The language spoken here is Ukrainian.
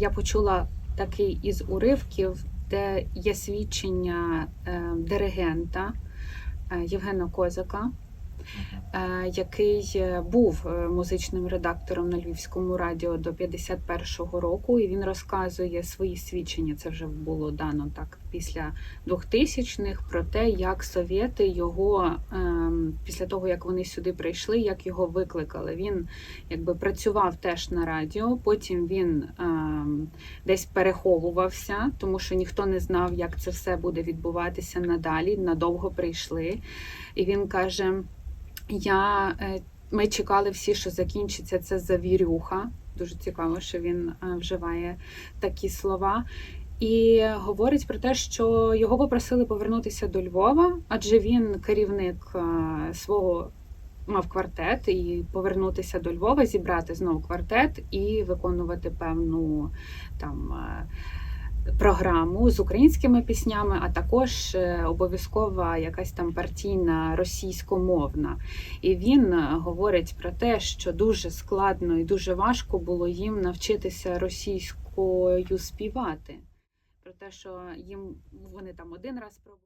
я почула такий із уривків, де є свідчення е, диригента е, Євгена Козака, е, який був музичним редактором на Львівському радіо до 51-го року, і він розказує свої свідчення. Це вже було дано так після 2000-х, про те, як совєти його після того, як вони сюди прийшли, як його викликали. Він якби працював теж на радіо. Потім він ем, десь переховувався, тому що ніхто не знав, як це все буде відбуватися надалі. Надовго прийшли. І він каже: Я, е, ми чекали всі, що закінчиться це завірюха. Дуже цікаво, що він е, вживає такі слова. І говорить про те, що його попросили повернутися до Львова, адже він керівник е, свого мав квартет і повернутися до Львова, зібрати знову квартет і виконувати певну там. е, Програму з українськими піснями, а також е, обов'язкова якась там партійна російськомовна. І він говорить про те, що дуже складно і дуже важко було їм навчитися російською співати. Те, що їм вони там один раз пробували.